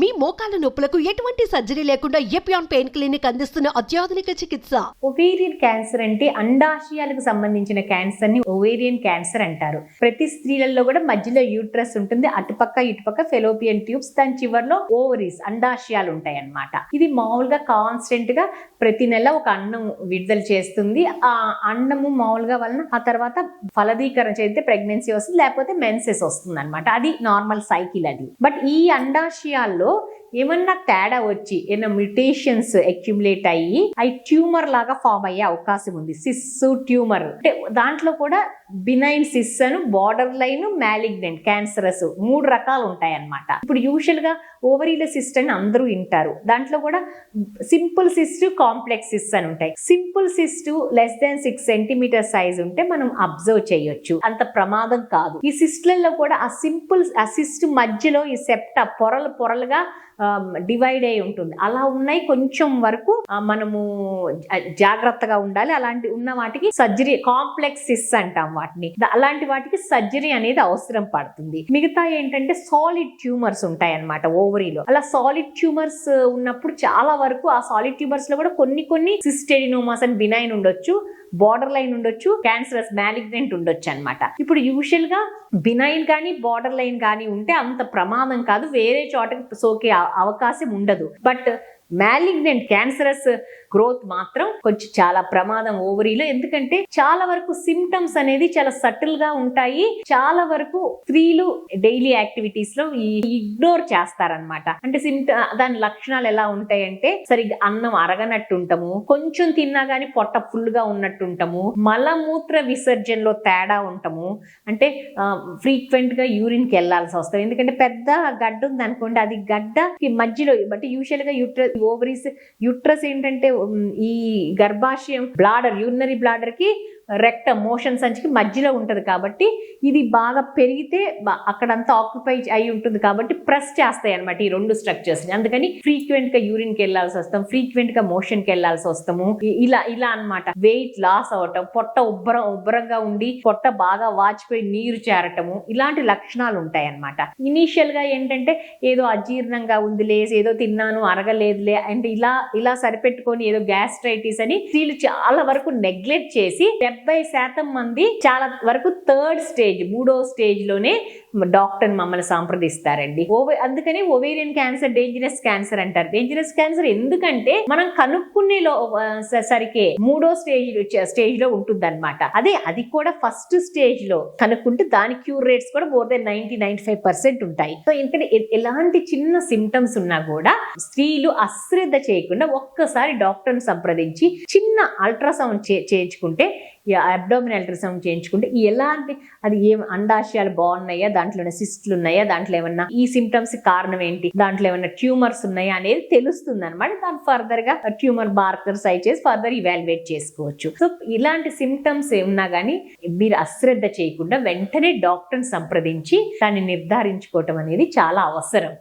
మీ మోకాల నొప్పులకు ఎటువంటి సర్జరీ లేకుండా ఎపియాన్ పెయిన్ క్లినిక్ అందిస్తున్న అత్యాధునిక చికిత్స? ఒవేరియన్ క్యాన్సర్ అంటే అండాశయాలకు సంబంధించిన క్యాన్సర్ని ఒవేరియన్ క్యాన్సర్ అంటారు. ప్రతి స్త్రీలలో కూడా మధ్యలో యూట్రస్ ఉంటుంది. అటుపక్క ఇటుపక్క ఫెలోపియన్ ట్యూబ్స్ దాని చివర్లో ఓవరీస్ అండాశయాలు ఉంటాయి అన్నమాట ఇది మామూలుగా కాన్స్టెంట్గా ప్రతి నెల ఒక అన్నం విడుదల చేస్తుంది. ఆ అన్నము మామూలుగా వలన ఆ తర్వాత ఫలదీకరణ చేస్తే ప్రెగ్నెన్సీ వస్తుంది. లేకపోతే మెన్సెస్ వస్తుంది అనమాట అది నార్మల్ సైకిల్ అది. బట్ ఈ అండాశయాల్లో lado ఏమన్నా తేడా వచ్చి ఏమైనా మ్యూటేషన్స్ అక్యుములేట్ అయ్యి అవి ట్యూమర్ లాగా ఫామ్ అయ్యే అవకాశం ఉంది. సిస్ ట్యూమర్ అంటే దాంట్లో కూడా బినైన్ సిస్ అను బార్డర్ లైన్ మ్యాలిగ్నెంట్ క్యాన్సరస్ మూడు రకాలు ఉంటాయి అన్నమాట ఇప్పుడు యూజువల్గా ఓవరీల సిస్ట్ అని అందరూ వింటారు. దాంట్లో కూడా సింపుల్ సిస్ట్ కాంప్లెక్స్ సిస్ అని ఉంటాయి. Simple cyst less than six centimetre size ఉంటే మనం అబ్జర్వ్ చేయొచ్చు. అంత ప్రమాదం కాదు. ఈ సిస్ట్లలో కూడా ఆ సింపుల్ ఆ సిస్ట్ మధ్యలో ఈ సెప్ట పొరలు పొరలుగా డివైడ్ అయి ఉంటుంది. అలా ఉన్నాయి కొంచెం వరకు మనము జాగ్రత్తగా ఉండాలి. అలాంటి ఉన్న వాటికి సర్జరీ కాంప్లెక్స్ సిస్ అంటాం వాటిని. అలాంటి వాటికి సర్జరీ అనేది అవసరం పడుతుంది. మిగతా ఏంటంటే సాలిడ్ ట్యూమర్స్ ఉంటాయి అన్నమాట ఓవరీలో అలా సాలిడ్ ట్యూమర్స్ ఉన్నప్పుడు చాలా వరకు ఆ సాలిడ్ ట్యూమర్స్లో కూడా కొన్ని కొన్ని సిస్టెడినోమాస్ అని బినైన్ ఉండొచ్చు. బార్డర్ లైన్ ఉండొచ్చు క్యాన్సరస్ మ్యాలిగ్నెంట్ ఉండొచ్చు అనమాట ఇప్పుడు యూజువల్గా బినైన్ కానీ బార్డర్ లైన్ కానీ ఉంటే అంత ప్రమాదం కాదు వేరే చోటకి సోకే అవకాశం ఉండదు. బట్ మ్యాలిగ్నెంట్ క్యాన్సరస్ గ్రోత్ మాత్రం కొంచెం చాలా ప్రమాదం ఓవరీలో ఎందుకంటే చాలా వరకు సిమ్టమ్స్ అనేది చాలా సటిల్గా ఉంటాయి. చాలా వరకు స్త్రీలు డైలీ యాక్టివిటీస్లో ఇగ్నోర్ చేస్తారనమాట అంటే సిమ్ట దాని లక్షణాలు ఎలా ఉంటాయంటే సరిగ్గా అన్నం అరగనట్టు ఉంటాము కొంచెం తిన్నా గానీ పొట్ట ఫుల్గా ఉన్నట్టు ఉంటాము మలమూత్ర విసర్జనలో తేడా ఉంటాము. అంటే ఫ్రీక్వెంట్గా యూరిన్కి వెళ్ళాల్సి వస్తుంది. ఎందుకంటే పెద్ద గడ్డ ఉంది అనుకోండి అది గడ్డకి మధ్యలో అంటే యూజువల్గా యూట్రస్ ఓవరీస్ యూట్రస్ ఏంటంటే ఈ గర్భాశయం బ్లాడర్ యూరినరీ బ్లాడర్కి రెక్ట మోషన్ సంచికి మధ్యలో ఉంటుంది కాబట్టి ఇది బాగా పెరిగితే అక్కడంతా ఆక్యుపై అయి ఉంటుంది కాబట్టి ప్రెస్ చేస్తాయి అనమాట ఈ రెండు స్ట్రక్చర్స్ని. అందుకని ఫ్రీక్వెంట్గా యూరిన్కి వెళ్ళాల్సి వస్తాం ఫ్రీక్వెంట్గా మోషన్కి వెళ్ళాల్సి వస్తాము. ఇ- ఇలా ఇలా అన్నమాట. వెయిట్ లాస్ అవటం పొట్ట ఉబ్బరం ఉబ్బరంగా ఉండి పొట్ట బాగా వాచిపోయి నీరు చేరటము ఇలాంటి లక్షణాలు ఉంటాయి అన్నమాట. ఇనీషియల్గా ఏంటంటే ఏదో అజీర్ణంగా ఉందిలే ఏదో తిన్నాను అరగలేదులే అంటే ఇలా ఇలా సరిపెట్టుకొని ఏదో గ్యాస్ట్రైటిస్ అని స్త్రీలు చాలా వరకు నెగ్లెక్ట్ చేసి డెబ్బై శాతం మంది చాలా వరకు థర్డ్ స్టేజ్ మూడో స్టేజ్లోనే డాక్టర్ మమ్మల్ని సంప్రదిస్తారండి. ఓవే అందుకని ఓవేరియన్ క్యాన్సర్ డేంజరస్ క్యాన్సర్ అంటారు. డేంజరస్ క్యాన్సర్ ఎందుకంటే మనం కనుక్కునే లో సరికే మూడో స్టేజ్ స్టేజ్లో ఉంటుంది అదే అది కూడా ఫస్ట్ స్టేజ్లో కనుక్కుంటే దాని క్యూర్ రేట్స్ కూడా more than ninety ninety five percent ఉంటాయి. సో ఎందుకంటే ఎలాంటి చిన్న సిమ్టమ్స్ ఉన్నా కూడా స్త్రీలు అశ్రద్ధ చేయకుండా ఒక్కసారి డాక్టర్ని సంప్రదించి చిన్న అల్ట్రాసౌండ్ చేయించుకుంటే ఈ అబ్డోమిన్ అల్ట్రాసౌండ్ చేయించుకుంటే ఎలాంటి అది ఏం అండాశయాలు బాగున్నాయా దాంట్లో ఏమైనా సిస్ట్లు ఉన్నాయా దాంట్లో ఏమన్నా ఈ సిమ్టమ్స్ కారణం ఏంటి దాంట్లో ఏమన్నా ట్యూమర్స్ ఉన్నాయా అనేది తెలుస్తుంది అనమాట దాని ఫర్దర్గా ట్యూమర్ మార్కర్స్ అయి చేసి ఫర్దర్ ఇవాల్యుయేట్ చేసుకోవచ్చు. సో ఇలాంటి సిమ్టమ్స్ ఏమన్నా కానీ మీరు అశ్రద్ధ చేయకుండా వెంటనే డాక్టర్ని సంప్రదించి దాన్ని నిర్ధారించుకోవటం అనేది చాలా అవసరం.